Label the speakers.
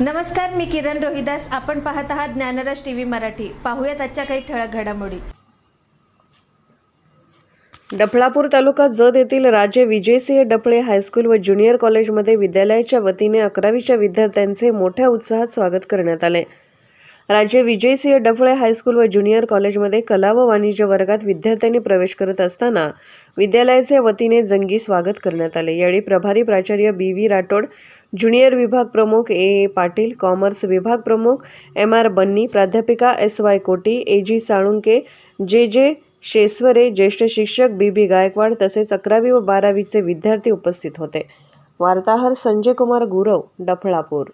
Speaker 1: नमस्कार मी किरण रोहिदास. आपण पाहत आहात ज्ञानराज टी व्ही मराठी. पाहूयात आजच्या काही ठळक घडामोडी.
Speaker 2: डफळापूर तालुका जत येथील राजे विजयसिंह डफळे हायस्कूल व ज्युनियर कॉलेजमध्ये विद्यालयाच्या वतीने अकरावीच्या विद्यार्थ्यांचे मोठ्या उत्साहात स्वागत करण्यात आले. राज्य विजयसिंह डफळे हायस्कूल व ज्युनियर कॉलेजमध्ये कला व वाणिज्य वर्गात विद्यार्थ्यांनी प्रवेश करत असताना विद्यालयाचे वतीने जंगी स्वागत करण्यात आले. यावेळी प्रभारी प्राचार्य बी व्ही राठोड ज्युनियर विभाग प्रमुख ए. ए पाटील कॉमर्स विभाग प्रमुख एम. आर. बन्नी प्राध्यापिका एस. वाय. कोटी ए. जी. साळुंके जे. जे. शेस्वरे ज्येष्ठ शिक्षक बी. बी. गायकवाड तसेच अकरावी व बारावीचे विद्यार्थी उपस्थित होते. वार्ताहर संजय कुमार गुरव डफळापूर.